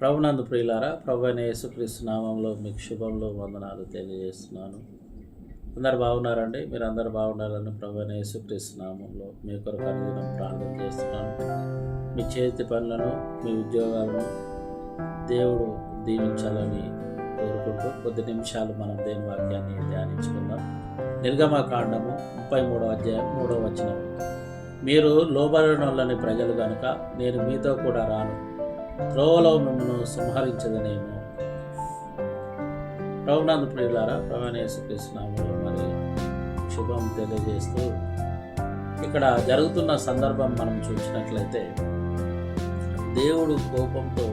ప్రభునందు ప్రియులారా ప్రభు అయిన యేసుక్రీస్తు నామంలో మీకు శుభంలో వందనాలు తెలియజేస్తున్నాను. అందరు బాగున్నారండి? మీరు అందరు బాగుండాలని ప్రభు అయిన యేసుక్రీస్తు నామంలో మీ కొరకు అనుదినం ప్రార్థన చేస్తున్నాను. మీ చేతి పనులను మీ ఉద్యోగాలను దేవుడు దీవించాలని కోరుకుంటూ కొద్ది నిమిషాలు మనం దేని వాక్యాన్ని ధ్యానించుకుందాం. నిర్గమకాండము ముప్పై మూడవ అధ్యాయం మూడవ వచనం. మీరు లోబడినోళ్ళని ప్రజలు కనుక నేను మీతో కూడా రాను. త్రోవలో మిమ్మల్ని సంహరించదనేమో. ప్రభునందు ప్రియులారా ప్రవణేశ్వకృష్ణాములు మరి శుభం తెలియజేస్తూ ఇక్కడ జరుగుతున్న సందర్భం మనం చూసినట్లయితే దేవుడు కోపంతో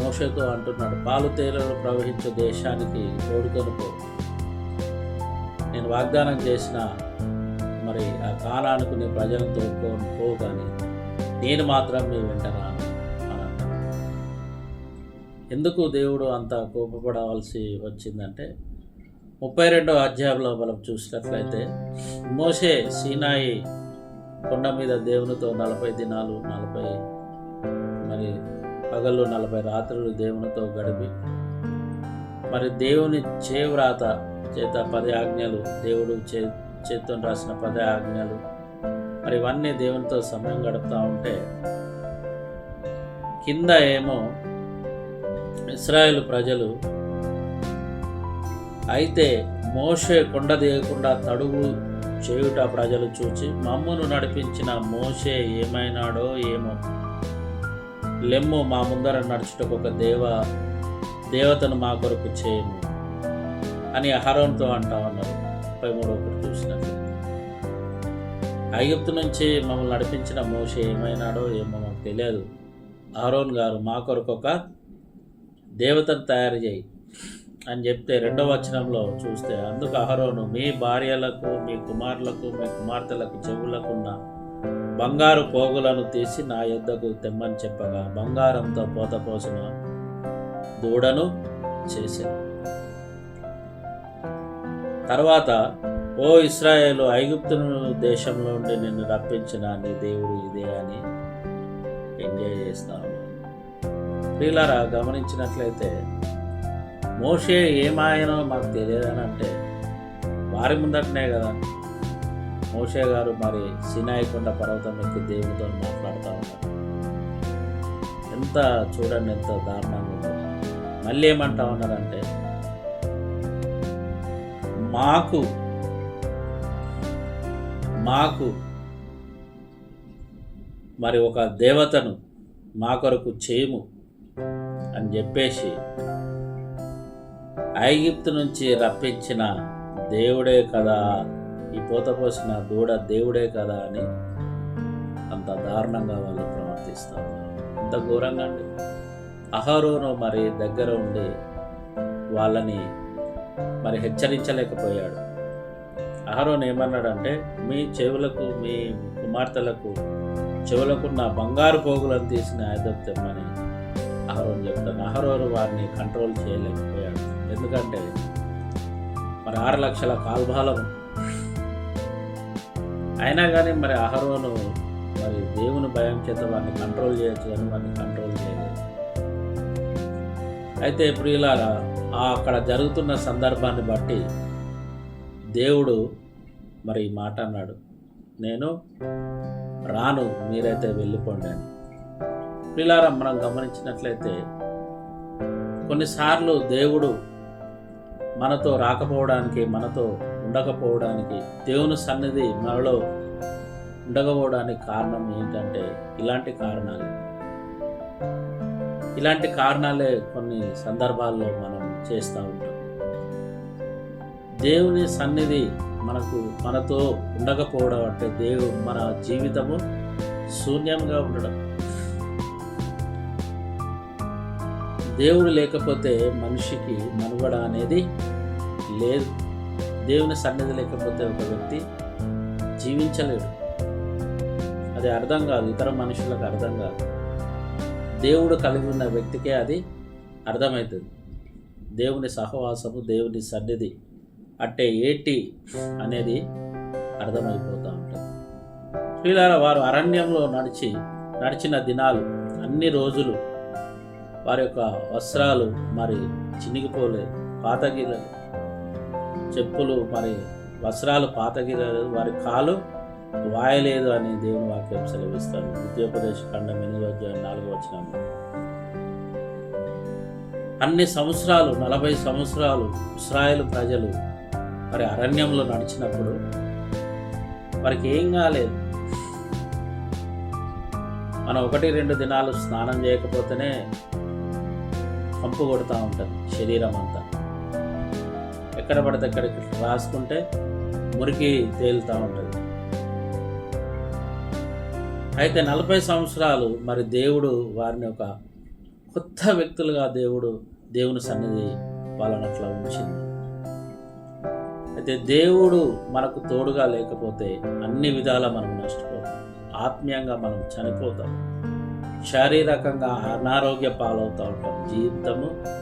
మోషతో అంటున్నాడు పాలు తేలలు ప్రవహించే దేశానికి ఓడుకొనుకో నేను వాగ్దానం చేసిన మరి ఆ కాలానికి నీ ప్రజలను తోడుకొని పోగానే నేను మాత్రం మీ వెంట రాను. ఎందుకు దేవుడు అంత కోపపడవలసి వచ్చిందంటే ముప్పై రెండో అధ్యాయంలో మనం చూసినట్లయితే మోషే సీనాయి కొండ మీద దేవునితో నలభై దినాలు నలభై మరి పగళ్ళు నలభై రాత్రులు దేవునితో గడిపి మరి దేవుని చేవ్రాత చేత పది ఆజ్ఞలు దేవుడు చే చేత్తో రాసిన పది ఆజ్ఞలు మరి ఇవన్నీ దేవునితో సమయం గడుపుతూ ఉంటే కింద ఏమో ఇస్రాయేల్ ప్రజలు అయితే మోషే కొండ దిగకుండా తడుగు చేయుట ప్రజలు చూచి మమ్మును నడిపించిన మోషే ఏమైనాడో ఏమో. లెమ్ము మా ముందర నడుచుటకు ఒక దేవ దేవతను మా కొరకు చేయము అని అహరోన్తో అంటా ఉన్నారు. ముప్పై మూడు ఒకటి చూసినట్లు ఐగుప్తు నుంచి మమ్మల్ని నడిపించిన మోషే ఏమైనాడో ఏమో మాకు తెలియదు. అహరోన్ గారు మా కొరకు ఒక దేవతను తయారు చేయి అని చెప్తే రెండవ వచనంలో చూస్తే అందుకు అహరోను మీ భార్యలకు మీ కుమారులకు మీ కుమార్తెలకు చెవులకున్న బంగారు పోగులను తీసి నా యొద్దకు తెమ్మని చెప్పగా బంగారంతో పోత పోసిన దూడను చేశాను. తర్వాత ఓ ఇస్రాయేలు ఐగుప్తును దేశంలో నుండి నిన్ను రప్పించిన నీ దేవుడు ఇదే అని ఎంజాయ్ చేస్తాను. ప్రియులారా గమనించినట్లయితే మోషే ఏమాయనో మాకు తెలియదని అంటే వారి ముందటనే కదా. మోషే గారు మరి సినాయకొండ పర్వతం ఎక్కి దేవుడితో మాట్లాడుతూ ఉన్నారు. ఎంత చూడండి ఎంత దారుణంగా ఉందో. మళ్ళీ ఏమంటా ఉన్నారంటే మాకు మాకు మరి ఒక దేవతను మా కొరకు చేయము. అని చెప్పేసి ఐగిప్తు నుంచి రప్పించిన దేవుడే కదా ఈ పూత పోసిన దూడ దేవుడే కదా అని అంత దారుణంగా వాళ్ళు ప్రవర్తిస్తారు అంత ఘోరంగా అండి. అహరోను మరి దగ్గర ఉండి వాళ్ళని మరి హెచ్చరించలేకపోయాడు. అహరోన్ ఏమన్నాడంటే మీ చెవులకు మీ కుమార్తెలకు చెవులకున్న బంగారు పోగులను తీసిన ఆయుధత్తమని అహరోన్ చెప్తాను. అహరోను వారిని కంట్రోల్ చేయలేకపోయాడు. ఎందుకంటే మరి ఆరు లక్షల కాల్బాలం అయినా కానీ మరి అహరోను మరి దేవుని భయం చేత వారిని కంట్రోల్ చేయొచ్చు కానీ వారిని కంట్రోల్ చేయలేదు. అయితే ప్రియులారా ఆ అక్కడ జరుగుతున్న సందర్భాన్ని బట్టి దేవుడు మరి ఈ మాట అన్నాడు. నేను రాను మీరైతే వెళ్ళిపోండి పిల్లారం మనం గమనించినట్లయితే కొన్నిసార్లు దేవుడు మనతో రాకపోవడానికి మనతో ఉండకపోవడానికి దేవుని సన్నిధి మనలో ఉండకపోవడానికి కారణం ఏంటంటే ఇలాంటి కారణాలు. ఇలాంటి కారణాలే కొన్ని సందర్భాల్లో మనం చేస్తూ ఉంటాం. దేవుని సన్నిధి మనకు మనతో ఉండకపోవడం అంటే దేవుడు మన జీవితము శూన్యంగా ఉండడం. దేవుడు లేకపోతే మనిషికి మనుగడ అనేది లేదు. దేవుని సన్నిధి లేకపోతే ఒక వ్యక్తి జీవించలేడు. అది అర్థం కాదు. ఇతర మనుషులకు అర్థం కాదు. దేవుడు కలిగి ఉన్న వ్యక్తికే అది అర్థమవుతుంది దేవుని సహవాసము దేవుని సన్నిధి అంటే ఏటి అనేది అర్థమైపోతూ ఉంటుంది. ప్రియులారా వారు అరణ్యంలో నడిచి నడిచిన దినాలు అన్ని రోజులు వారి యొక్క వస్త్రాలు మరి చినిగిపోలేదు. పాతగిరలేదు చెప్పులు మరి వస్త్రాలు పాతగిరలేదు వారి కాలు వాయలేదు అని దేవుని వాక్యం సెలవిస్తాను ఉద్యోపదేశ ఖండం ఎనిమిది అధ్యాయం నాలుగు వచ్చిన అన్ని సంవత్సరాలు నలభై సంవత్సరాలు ఇస్రాయేల్ ప్రజలు మరి అరణ్యంలో నడిచినప్పుడు వారికి ఏం కాలేదు. మనం ఒకటి రెండు దినాలు స్నానం చేయకపోతేనే కంపు కొడుతూ ఉంటుంది శరీరం అంతా ఎక్కడ పడితే అక్కడికి రాసుకుంటే మురికి తేలుతూ ఉంటుంది. అయితే నలభై సంవత్సరాలు మరి దేవుడు వారిని ఒక కొత్త వ్యక్తులుగా దేవుడు దేవుని సన్నిధి వాళ్ళని అట్లా ఉంచింది. అయితే దేవుడు మనకు తోడుగా లేకపోతే అన్ని విధాలా మనం నష్టపోతాం. ఆత్మీయంగా మనం చనిపోతాం. శారీరకంగా అనారోగ్య పాలవుతూ ఉంటాం. జీవితము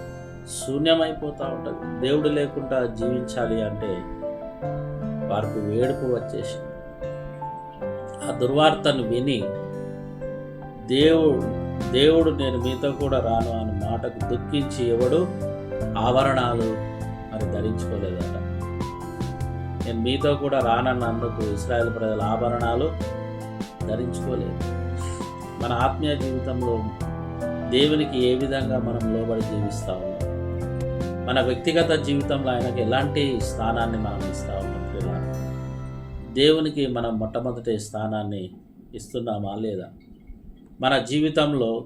శూన్యమైపోతూ ఉంటుంది. దేవుడు లేకుండా జీవించాలి అంటే వారికి వేడుపు వచ్చేసి ఆ దుర్వార్తను విని దేవుడు దేవుడు నేను మీతో కూడా రాను అని మాటకు దుఃఖించి ఎవడు ఆభరణాలు మరి ధరించుకోలేదట. నేను మీతో కూడా రానన్నందుకు ఇస్రాయేల్ ప్రజల ఆభరణాలు ధరించుకోలేదు. మన ఆత్మీయ జీవితంలో దేవునికి ఏ విధంగా మనం లోబడి జీవిస్తూ ఉన్నాం? మన వ్యక్తిగత జీవితంలో ఆయనకు ఎలాంటి స్థానాన్ని మనం ఇస్తూ ఉన్నాం? దేవునికి మనం మొట్టమొదటి స్థానాన్ని ఇస్తున్నామా లేదా? మన జీవితంలో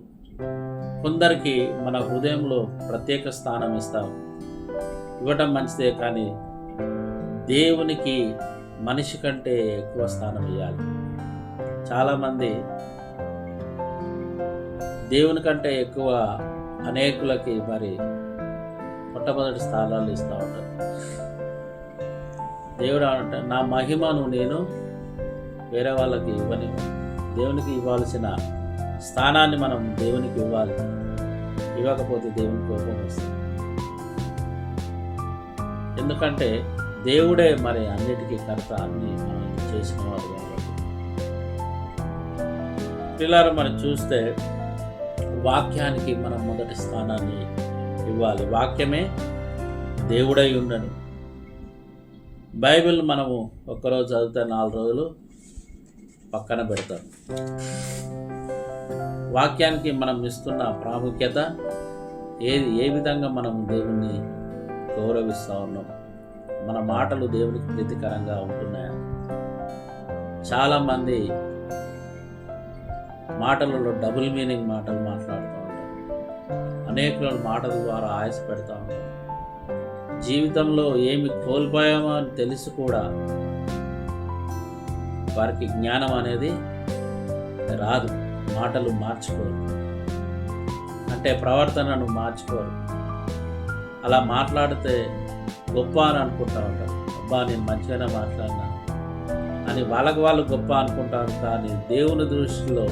కొందరికి మన హృదయంలో ప్రత్యేక స్థానం ఇస్తాం. ఇవ్వటం మంచిదే కానీ దేవునికి మనిషి కంటే ఎక్కువ స్థానం ఇవ్వాలి చాలామంది దేవుని కంటే ఎక్కువ అనేకులకి మరి మొట్టమొదటి స్థానాలు ఇస్తూ ఉంటారు. దేవుడు అంట నా మహిమను నేను వేరే వాళ్ళకి ఇవ్వని దేవునికి ఇవ్వాల్సిన స్థానాన్ని మనం దేవునికి ఇవ్వాలి. ఇవ్వకపోతే దేవుని కోపం వస్తుంది. ఎందుకంటే దేవుడే మరి అన్నిటికీ కర్త అన్ని మనం చేసిన వాడు కాబట్టి. పిల్లలు మనం చూస్తే వాక్యానికి మనం మొదటి స్థానాన్ని ఇవ్వాలి. వాక్యమే దేవుడై ఉండను బైబిల్ మనము ఒక్కరోజు చదివితే నాలుగు రోజులు పక్కన పెడతాం. వాక్యానికి మనం ఇస్తున్న ప్రాముఖ్యత ఏది? ఏ విధంగా మనం దేవుణ్ణి గౌరవిస్తూ ఉన్నాం? మన మాటలు దేవునికి ప్రీతికరంగా ఉంటున్నాయా? చాలామంది మాటలలో డబుల్ మీనింగ్ మాటలు మాట్లాడుతూ ఉంటాం. అనేకుల మాటల ద్వారా ఆయాస పెడతా ఉంటాం. జీవితంలో ఏమి కోల్పోయామో అని తెలిసి కూడా వారికి జ్ఞానం అనేది రాదు. మాటలు మార్చుకోరు. అంటే ప్రవర్తనను మార్చుకోరు. అలా మాట్లాడితే గొప్ప అని అనుకుంటా ఉంటారు. అబ్బా నేను మంచిగానే మాట్లాడినా అని వాళ్ళకు వాళ్ళు గొప్ప అనుకుంటారు. కానీ దేవుని దృష్టిలో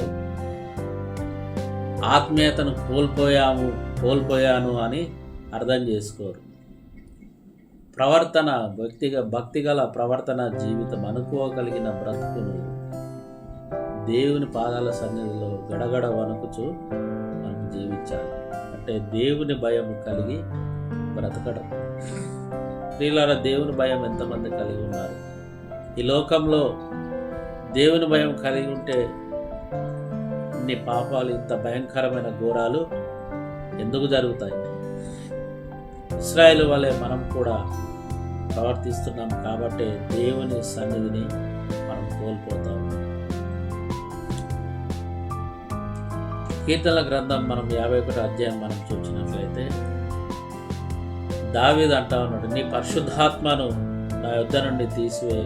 ఆత్మీయతను కోల్పోయాము కోల్పోయాను అని అర్థం చేసుకోరు. ప్రవర్తన భక్తిగా భక్తిగల ప్రవర్తన జీవితం అనుకోగలిగిన బ్రతుకును దేవుని పాదాల సన్నిధిలో గడగడ వణుకుచు మనం జీవించాలి. అంటే దేవుని భయం కలిగి బ్రతకడం. స్త్రీలారా దేవుని భయం ఎంతమంది కలిగి ఉన్నారు? ఈ లోకంలో దేవుని భయం కలిగి ఉంటే ఇన్ని పాపాలు ఇంత భయంకరమైన ఘోరాలు ఎందుకు జరుగుతాయి? ఇస్రాయేల్ వలె మనం కూడా ప్రవర్తిస్తున్నాం కాబట్టి దేవుని సన్నిధిని మనం కోల్పోతాం. కీర్తనల గ్రంథం మనం యాభై ఒకటి అధ్యాయం మనం చూసినట్లయితే దావీద్ అంటా ఉన్నాడు నీ పరిశుద్ధాత్మను నా యుద్ధ నుండి తీసివేయ.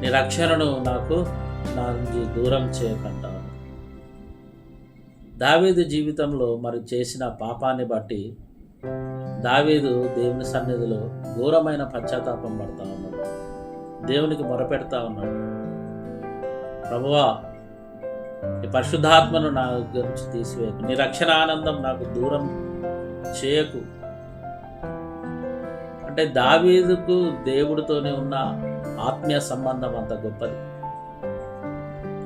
నీ రక్షణను నాకు నుంచి దూరం చేయకంటాను దావీదు జీవితంలో మరి చేసిన పాపాన్ని బట్టి దావీదు దేవుని సన్నిధిలో ఘోరమైన పశ్చాత్తాపం పడతా ఉన్నాడు. దేవునికి మొరపెడతా ఉన్నాడు. ప్రభువా ఈ పరిశుద్ధాత్మను నా గురించి తీసివేయకు. నీ రక్షణ ఆనందం నాకు దూరం చేయకు. అంటే దావీదుకు దేవుడితోనే ఉన్న ఆత్మీయ సంబంధం అంత గొప్పది.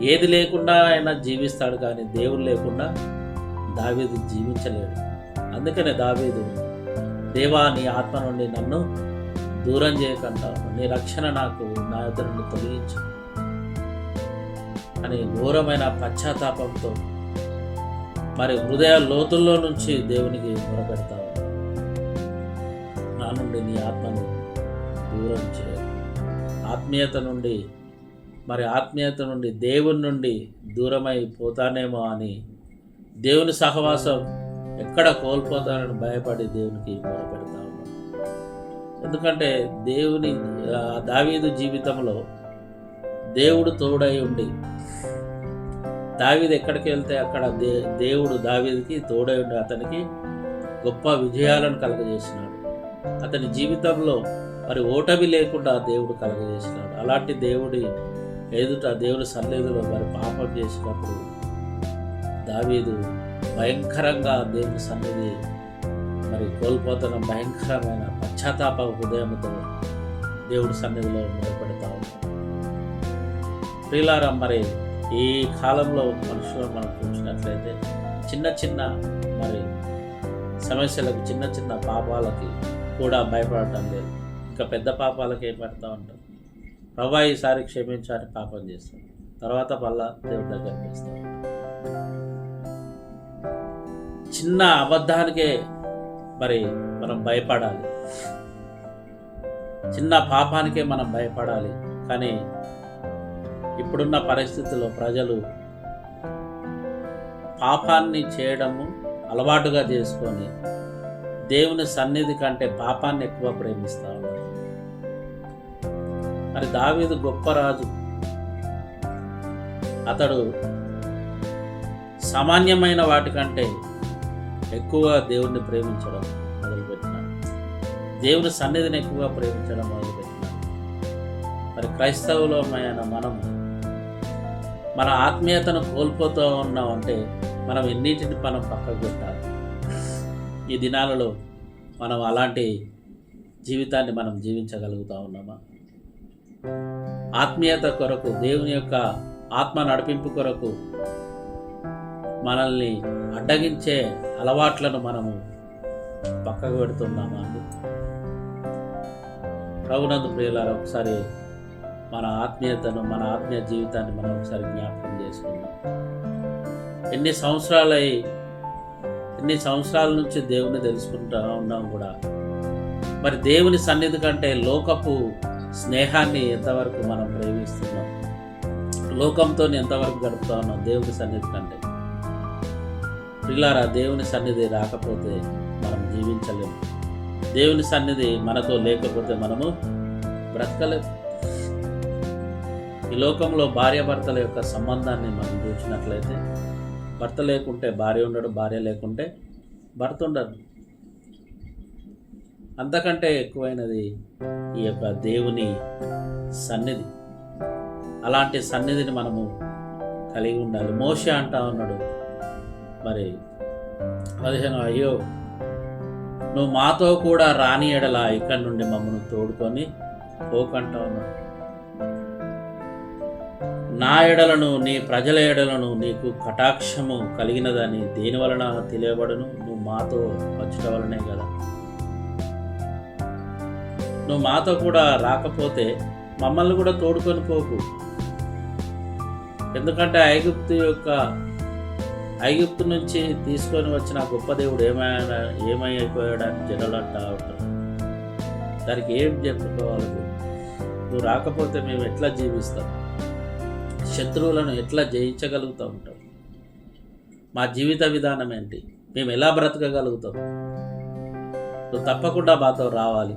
ఏది లేకుండా ఆయన జీవిస్తాడు కానీ దేవుడు లేకుండా దావీదు జీవించలేడు. అందుకనే దావీదు దేవా నీ ఆత్మ నుండి నన్ను దూరం చేయకుండా నీ రక్షణ నాకు నా ఎదురు నుండి తొలగించు. అని ఘోరమైన పశ్చాత్తాపంతో మరి హృదయ లోతుల్లో నుంచి దేవునికి మొరపెడతావు నా నుండి నీ ఆత్మను దూరం చేయ ఆత్మీయత నుండి మరి ఆత్మీయత నుండి దేవుని నుండి దూరమైపోతానేమో అని దేవుని సహవాసం ఎక్కడ కోల్పోతానని భయపడి దేవునికి మొరపెడతా ఉన్నాను ఎందుకంటే దేవుని దావీదు జీవితంలో దేవుడు తోడై ఉండి దావీదు ఎక్కడికి వెళ్తే అక్కడ దే దేవుడు దావీదుకి తోడై ఉండి అతనికి గొప్ప విజయాలను కలగజేసినాడు. అతని జీవితంలో మరి ఓటమి లేకుండా దేవుడు కలగజేసినాడు. అలాంటి దేవుడి ఎదుట దేవుడి సన్నిధిలో మరి పాపం చేసినప్పుడు దావీదు భయంకరంగా దేవుని సన్నిధి మరి కోల్పోతున్న భయంకరమైన పశ్చాత్తాప హృదయంతో దేవుడి సన్నిధిలో నిలబెడతా ఉంటాం ప్రియులారా మరి ఈ కాలంలో మనుషులు మనం చూసినట్లయితే చిన్న చిన్న మరి సమస్యలకు చిన్న చిన్న పాపాలకి కూడా భయపడటం లేదు. ఇంకా పెద్ద పాపాలకే పెడతా ఉంటాం ప్రభా ఈసారి క్షమించాలని పాపం చేస్తాం తర్వాత మళ్ళా దేవుడి దగ్గర వేస్తాం చిన్న అబద్ధానికే మరి మనం భయపడాలి. చిన్న పాపానికే మనం భయపడాలి. కానీ ఇప్పుడున్న పరిస్థితుల్లో ప్రజలు పాపాన్ని చేయడము అలవాటుగా చేసుకొని దేవుని సన్నిధి కంటే పాపాన్ని ఎక్కువ ప్రేమిస్తారు మరి దావీదు గొప్ప రాజు. అతడు సామాన్యమైన వాటికంటే ఎక్కువ దేవుణ్ణి ప్రేమించడం మొదలుపెట్టినాడు. దేవుని సన్నిధిని ఎక్కువగా ప్రేమించడం మొదలుపెట్టినాడు. మరి క్రైస్తవులమైన మనం మన ఆత్మీయతను కోల్పోతూ ఉన్నామంటే మనం ఎన్నిటిని మనం పక్కకు పెట్టాలి? ఈ దినాలలో మనం అలాంటి జీవితాన్ని మనం జీవించగలుగుతూ ఉన్నామా? ఆత్మీయత కొరకు దేవుని యొక్క ఆత్మ నడిపింపు కొరకు మనల్ని అడ్డగించే అలవాట్లను మనము పక్కకు పెడుతున్నామా అండి? ప్రభునందు ప్రియులారా ఒకసారి మన ఆత్మీయతను మన ఆత్మీయ జీవితాన్ని మనం ఒకసారి జ్ఞాపకం చేసుకుందాం. ఎన్ని సంవత్సరాలై ఎన్ని సంవత్సరాల నుంచి దేవుని తెలుసుకుంటా ఉన్నాం కూడా. మరి దేవుని సన్నిధి కంటే లోకపు స్నేహాన్ని ఎంతవరకు మనం ప్రేమిస్తున్నాం? లోకంతో ఎంతవరకు గడుపుతా ఉన్నాం? దేవుని సన్నిధి కంటే. పిల్లారా దేవుని సన్నిధి రాకపోతే మనం జీవించలేము దేవుని సన్నిధి మనతో లేకపోతే మనము బ్రతకలేము ఈ లోకంలో భార్యాభర్తల యొక్క సంబంధాన్ని మనం చూసినట్లయితే భర్త లేకుంటే భార్య ఉండడు భార్య లేకుంటే భర్త ఉండడు. అంతకంటే ఎక్కువైనది ఈ యొక్క దేవుని సన్నిధి. అలాంటి సన్నిధిని మనము కలిగి ఉండాలి. మోష అంటా ఉన్నాడు మరి పదిహేను అయ్యో నువ్వు మాతో కూడా రాని ఎడలా ఇక్కడి నుండి మమ్మల్ని తోడుకొని పోకంటా ఉన్నాడు. నా ఎడలను నీ ప్రజల ఎడలను నీకు కటాక్షము కలిగినదని దేని వలన తెలియబడను? నువ్వు మాతో వచ్చట వలనే కదా. నువ్వు మాతో కూడా రాకపోతే మమ్మల్ని కూడా తోడుకొని పోకు. ఎందుకంటే ఐగుప్తు యొక్క ఐగుప్తు నుంచి తీసుకొని వచ్చిన గొప్ప దేవుడు ఏమైనా ఏమైపోయాడని జనాలు అంటా ఉంటారు. దానికి ఏం చెప్పుకోవాలి నువ్వు రాకపోతే మేము ఎట్లా జీవిస్తాం? శత్రువులను ఎట్లా జయించగలుగుతూ ఉంటాం? మా జీవిత విధానం ఏంటి? మేము ఎలా బ్రతకగలుగుతాం? నువ్వు తప్పకుండా మాతో రావాలి.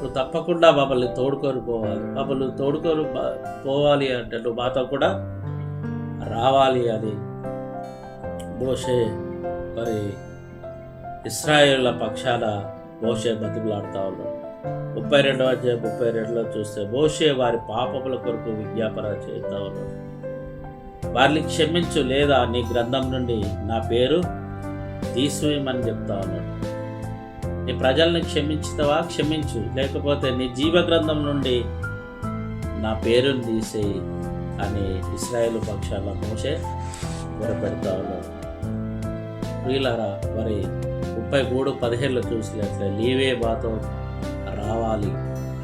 నువ్వు తప్పకుండా మమ్మల్ని తోడుకొని పోవాలి. మమ్మల్ని తోడుకొని పోవాలి అంటే నువ్వు మాతో కూడా రావాలి అని మోషే మరి ఇస్రాయేళ్ళ పక్షాన మోషే బతిమలాడుతూ ఉన్నాడు. ముప్పై రెండవ అధ్యాయం ముప్పై రెండులో చూస్తే మోషే వారి పాపముల కొరకు విజ్ఞాపన చేస్తూ ఉన్నాడు. వారిని క్షమించు లేదా నీ గ్రంథం నుండి నా పేరు తీసివేయమని చెప్తా ఉన్నాడు. నీ ప్రజల్ని క్షమించుతావా? క్షమించు. లేకపోతే నీ జీవ గ్రంథం నుండి నా పేరుని తీసేయి అని ఇస్రాయేల్ పక్షాల మోసే మొరపెడతా ఉన్నాడు. ప్రియులారా మరి ముప్పై మూడు పదిహేనులో చూసినట్లే నీవే మాతో రావాలి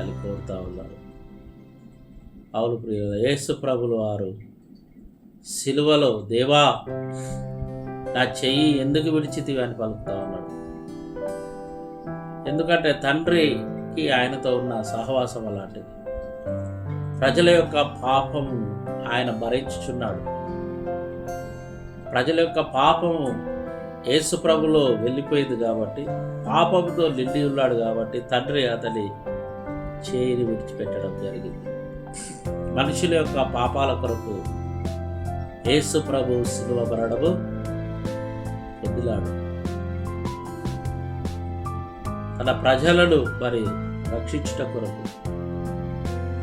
అని కోరుతా ఉన్నారు అవును ప్రియుల యేసు ప్రభులు వారు సిలువలో దేవా నా చెయ్యి ఎందుకు విడిచితివి? అని పలుకుతా ఉన్నాడు. ఎందుకంటే తండ్రికి ఆయనతో ఉన్న సహవాసం అలాంటిది. ప్రజల యొక్క పాపము ఆయన భరించుచున్నాడు. ప్రజల యొక్క పాపము యేసు ప్రభులో వెళ్ళిపోయింది కాబట్టి పాపంతో నిండి ఉన్నాడు కాబట్టి తండ్రి అతని చేయిని విడిచిపెట్టడం జరిగింది. మనుషుల యొక్క పాపాల కొరకు యేసు ప్రభు సిలువబడము పొందిలాడు తన ప్రజలను మరి రక్షించుట కొరకు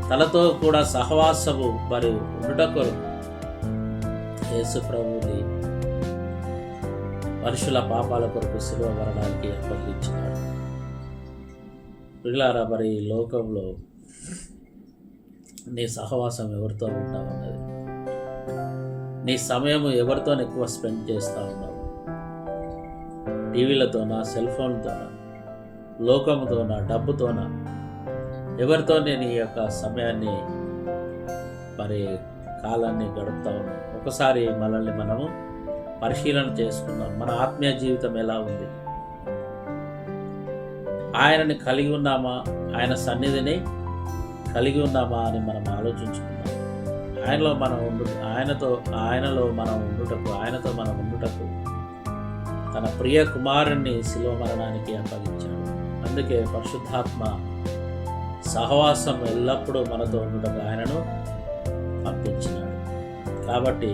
తనతో కూడా సహవాసము మరి ఉండుట కొరకు యేసు ప్రభుని మనుషుల పాపాల కొరకు సిలువ మరణానికి అప్పగించినాడు. పిల్లారా మరి ఈ లోకంలో నీ సహవాసం ఎవరితో ఉంటావు అన్నది నీ సమయం ఎవరితో ఎక్కువ స్పెండ్ చేస్తూ ఉన్నావు? టీవీలతోనా సెల్ ఫోన్తోనా లోకముతోన డబ్బుతోన ఎవరితో నేను ఈ యొక్క సమయాన్ని మరి కాలాన్ని గడుపుతా ఒకసారి మనల్ని మనము పరిశీలన చేసుకుందాం. మన ఆత్మీయ జీవితం ఎలా ఉంది? ఆయనని కలిగి ఉన్నామా? ఆయన సన్నిధిని కలిగి ఉన్నామా అని మనం ఆలోచించుకుందాం. ఆయనలో మనం ఉండు ఆయనతో ఆయనలో మనం ఉండుటకు ఆయనతో మనం ఉండుటకు తన ప్రియ కుమారుణ్ణి శిలువ మరణానికి అప్పగించాడు అందుకే పరిశుద్ధాత్మ సహవాసం ఎల్లప్పుడూ మనతో ఉండటం ఆయనను పంపించినాడు కాబట్టి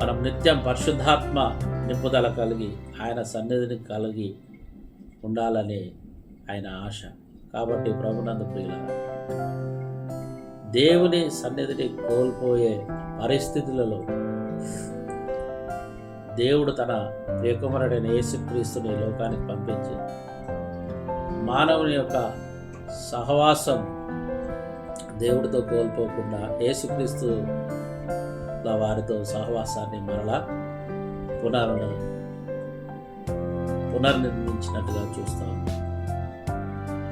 మనం నిత్యం పరిశుద్ధాత్మ నింపుదల కలిగి ఆయన సన్నిధిని కలిగి ఉండాలని ఆయన ఆశ. కాబట్టి ప్రభునందు ప్రియుల దేవుని సన్నిధిని కోల్పోయే పరిస్థితులలో దేవుడు తన ప్రియకుమారుడైన యేసుక్రీస్తుని లోకానికి పంపించి మానవుని యొక్క సహవాసం దేవుడితో కోల్పోకుండా యేసుక్రీస్తు వారితో సహవాసాన్ని మరలా పునర్ పునర్నిర్మించినట్టుగా చూస్తాం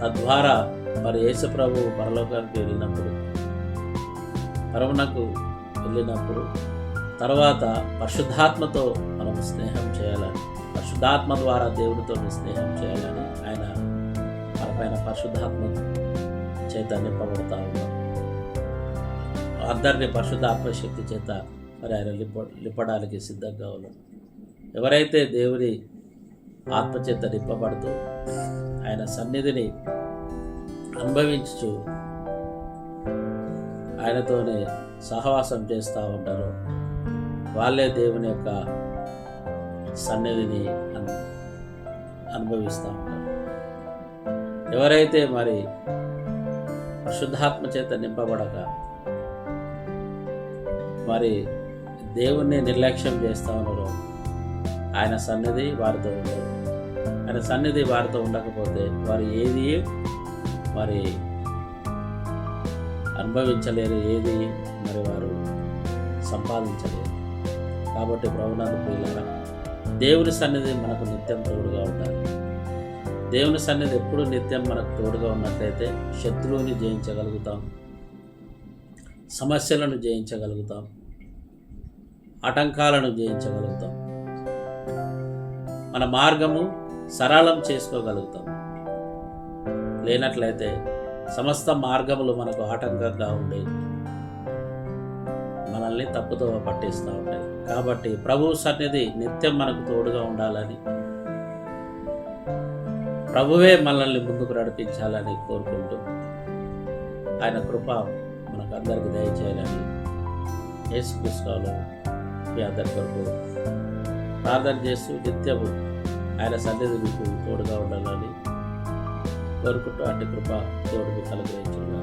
తద్వారా మరి యేసుప్రభు పరలోకానికి వెళ్ళినప్పుడు పరమునకు వెళ్ళినప్పుడు తర్వాత పరిశుద్ధాత్మతో మనం స్నేహం చేయాలని పరిశుద్ధాత్మ ద్వారా దేవుడితో స్నేహం చేయాలని ఆయన పైన పరిశుద్ధాత్మ చేత నింపబడతా ఉన్నాం. అందరినీ పరిశుద్ధాత్మ శక్తి చేత మరి ఆయన లిప లిప్పడానికి సిద్ధంగా ఉన్నాడు ఎవరైతే దేవుని ఆత్మచేత నింపబడుతూ ఆయన సన్నిధిని అనుభవించు ఆయనతోనే సహవాసం చేస్తూ ఉంటారో వాళ్ళే దేవుని యొక్క సన్నిధిని అనుభవిస్తూ ఉంటారు. ఎవరైతే మరి శుద్ధాత్మ చేత నింపబడక మరి దేవుణ్ణి నిర్లక్ష్యం చేస్తూ ఉన్నారో ఆయన సన్నిధి వారితో ఉండదు ఆయన సన్నిధి వారితో ఉండకపోతే వారు ఏది మరి అనుభవించలేరు ఏది మరి వారు సంపాదించలేరు. కాబట్టి ప్రభునాథ ప్రియులారా దేవుని సన్నిధి మనకు నిత్యం తోడుగా ఉండాలి. దేవుని సన్నిధి ఎప్పుడు నిత్యం మనకు తోడుగా ఉన్నట్లయితే శత్రువుని జయించగలుగుతాం. సమస్యలను జయించగలుగుతాం. ఆటంకాలను జయించగలుగుతాం. మన మార్గము సరళం చేసుకోగలుగుతాం. లేనట్లయితే సమస్త మార్గములు మనకు ఆటంకంగా ఉండే మనల్ని తప్పుతో పట్టిస్తూ ఉంటాయి. కాబట్టి ప్రభు సన్నిధి నిత్యం మనకు తోడుగా ఉండాలని ప్రభువే మనల్ని ముందుకు నడిపించాలని కోరుకుంటూ ఆయన కృప మనకు అందరికి దయచేయాలని యేసుకృష్ణలో మీ అందరి కొరకు ప్రార్థన చేస్తూ నిత్యము ఆయన సన్నిధి మీకు తోడుగా ఉండాలని కోరుకుంటూ అట్టి కృప దేవుడికి కలుగురించున్నాక